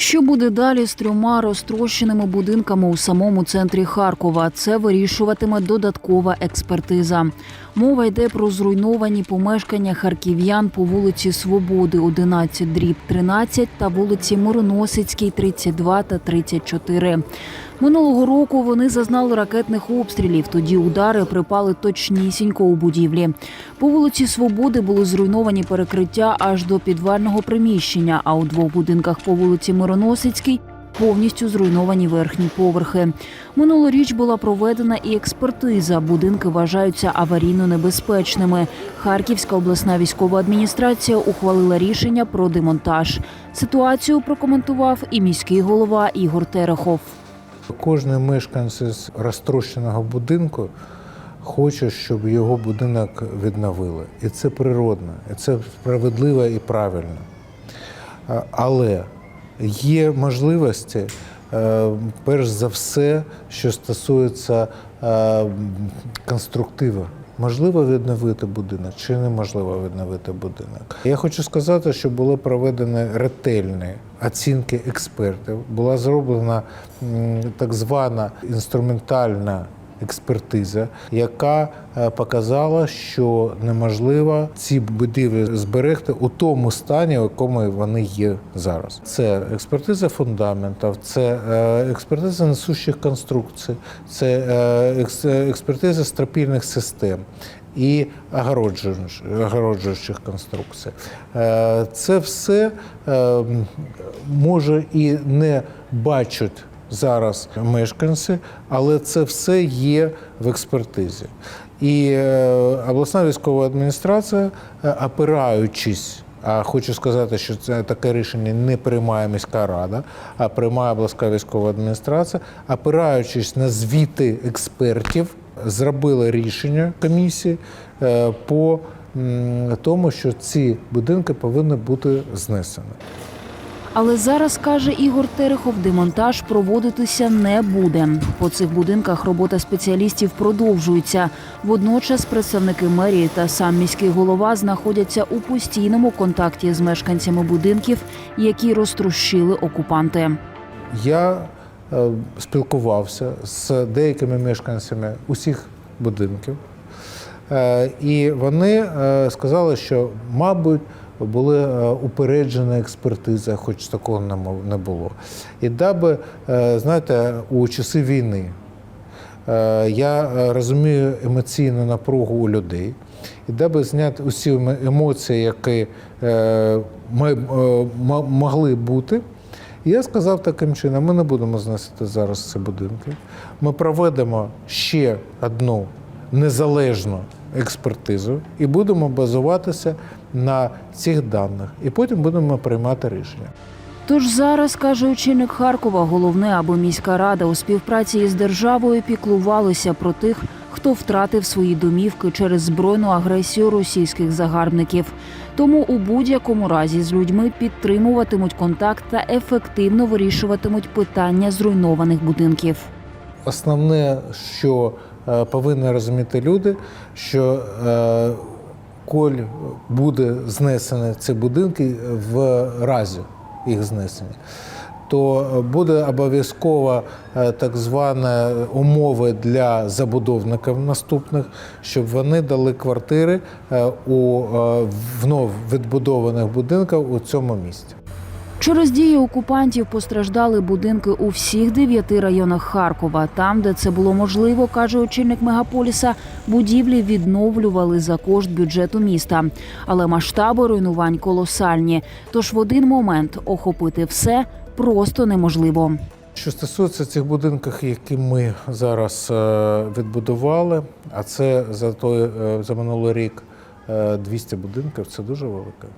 Що буде далі з трьома розтрощеними будинками у самому центрі Харкова? Це вирішуватиме додаткова експертиза. Мова йде про зруйновані помешкання харків'ян по вулиці Свободи, 11 дріб 13 та вулиці Мироносицькій, 32 та 34. Минулого року вони зазнали ракетних обстрілів. Тоді удари припали точнісінько у будівлі. По вулиці Свободи були зруйновані перекриття аж до підвального приміщення. А у двох будинках по вулиці Мироносицькій повністю зруйновані верхні поверхи. Минулоріч була проведена і експертиза. Будинки вважаються аварійно небезпечними. Харківська обласна військова адміністрація ухвалила рішення про демонтаж. Ситуацію прокоментував і міський голова Ігор Терехов. Кожен мешканець з розтрощеного будинку хоче, щоб його будинок відновили. І це природно, і це справедливо і правильно. Але є можливості, е, перш за все, що стосується е, конструктиву. Можливо відновити будинок чи неможливо відновити будинок. Я хочу сказати, що були проведені ретельні оцінки експертів. Була зроблена так звана інструментальна експертиза, яка е, показала, що неможливо ці будівлі зберегти у тому стані, у якому вони є зараз. Це експертиза фундаментів, це е, експертиза несущих конструкцій, це е, експертиза стропільних систем. І огороджуючих, конструкцій. Це все може і не бачать зараз мешканці, але це все є в експертизі. І е, обласна військова адміністрація, е, опираючись, а хочу сказати, що це таке рішення не приймає міська рада, а приймає обласна військова адміністрація, опираючись на звіти експертів, зробили рішення комісії е, по тому, що ці будинки повинні бути знесені. Але зараз каже Ігор Терехов, демонтаж проводитися не буде. По цих будинках робота спеціалістів продовжується. Водночас представники мерії та сам міський голова знаходяться у постійному контакті з мешканцями будинків, які розтрощили окупанти. Я е, спілкувався з деякими мешканцями усіх будинків, е, і вони е, сказали, що, мабуть, були е, упереджена експертиза, хоч такого не було. І даби, е, знаєте, у часи війни е, я розумію емоційну напругу у людей. І даби зняти усі ем- емоції, які могли бути, я сказав таким чином: ми не будемо зносити зараз ці будинки. Ми проведемо ще одну незалежну експертизу і будемо базуватися на цих даних. І потім будемо приймати рішення. Тож зараз, каже очільник Харкова, головне, аби міська рада у співпраці із державою піклувалася про тих, хто втратив свої домівки через збройну агресію російських загарбників. Тому у будь-якому разі з людьми підтримуватимуть контакт та ефективно вирішуватимуть питання зруйнованих будинків. Основне, що е, повинні розуміти люди, що е, коль буде знесені ці будинки в разі їх знесення, то буде обов'язково е, так звана умови для забудовників наступних, щоб вони дали квартири е, у е, вновь відбудованих будинках у цьому місті. Через дії окупантів постраждали будинки у всіх дев'яти районах Харкова. Там, де це було можливо, каже очільник мегаполіса, будівлі відновлювали за кошт бюджету міста. Але масштаби руйнувань колосальні. Тож в один момент охопити все просто неможливо. Що стосується цих будинків, які ми зараз е, відбудували, а це за той е, за минулий рік е, 200 будинків, це дуже велике.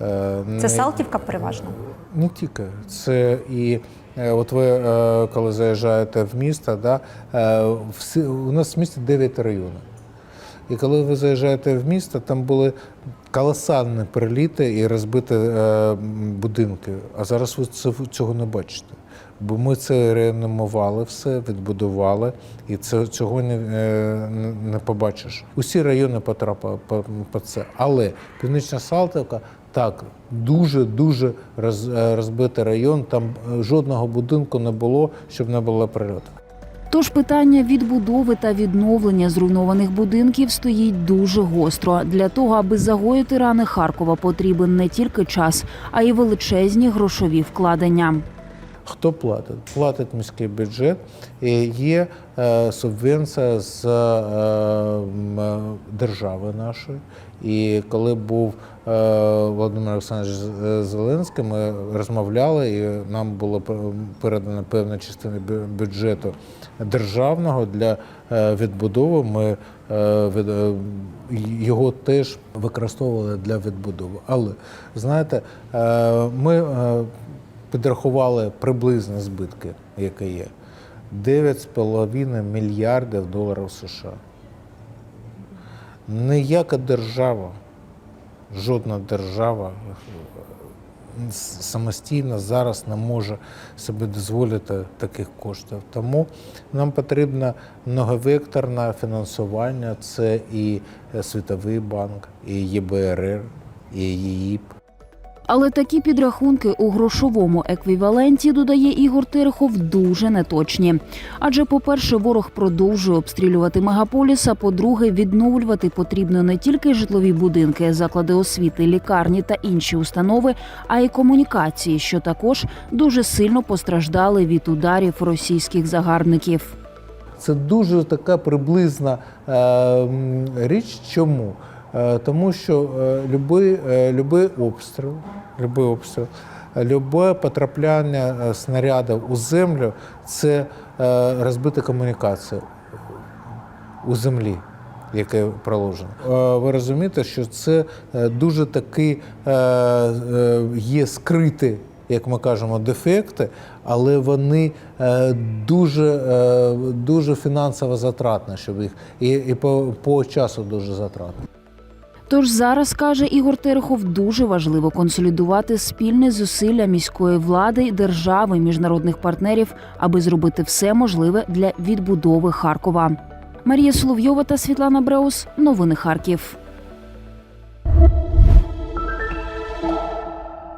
Е, Це Салтівка переважно. Не тільки. Це і е, от ви е, коли заїжджаєте в місто, да, всі, у нас в місті 9 районів. І коли ви заїжджаєте в місто, там були колосальні приліти і розбиті будинки. А зараз ви цього не бачите. Бо ми це реанімували все, відбудували, і це, цього не, е, не- побачиш. Усі райони потрапили по, по це. Але Північна Салтівка Так, дуже дуже роз, е, розбитий район. Там е, жодного будинку не було, щоб не було прильоту. Тож питання відбудови та відновлення зруйнованих будинків стоїть дуже гостро. Для того, аби загоїти рани Харкова, потрібен не тільки час, а й величезні грошові вкладення. Хто платить? Платить міський бюджет. І є е, субвенція з е, е, держави нашої. І коли був Володимир Олександрович Зеленський, ми розмовляли, і нам було передано певна частина бюджету державного для відбудови. Ми його теж використовували для відбудови. Але знаєте, ми підрахували приблизні збитки, які є. 9,5 мільярдів доларів США. Ніяка держава, жодна держава е, самостійно зараз не може собі дозволити таких коштів. Тому нам потрібно многовекторне фінансування. Це і е, Світовий банк, і ЄБРР, і ЄІП. Але такі підрахунки у грошовому еквіваленті, додає Ігор Терехов, дуже неточні. Адже, по-перше, ворог продовжує обстрілювати мегаполіс, а по-друге, відновлювати потрібно не тільки житлові будинки, заклади освіти, лікарні та інші установи, а й комунікації, що також дуже сильно постраждали від ударів російських загарбників. Це дуже така приблизна е, річ. Чому? Е, тому що е, любий, е, любий обстріл, любий обстріл, любе потрапляння снарядів у землю це розбита комунікація у землі. Яке проложено. Ви розумієте, що це дуже такі е, є скриті, як ми кажемо, дефекти, але вони дуже, дуже фінансово затратні, щоб їх і, і по, по часу дуже затратні. Тож зараз каже Ігор Терехов, дуже важливо консолідувати спільне зусилля міської влади, держави, міжнародних партнерів, аби зробити все можливе для відбудови Харкова. Марія Соловйова та Світлана Бреус. Новини Харків.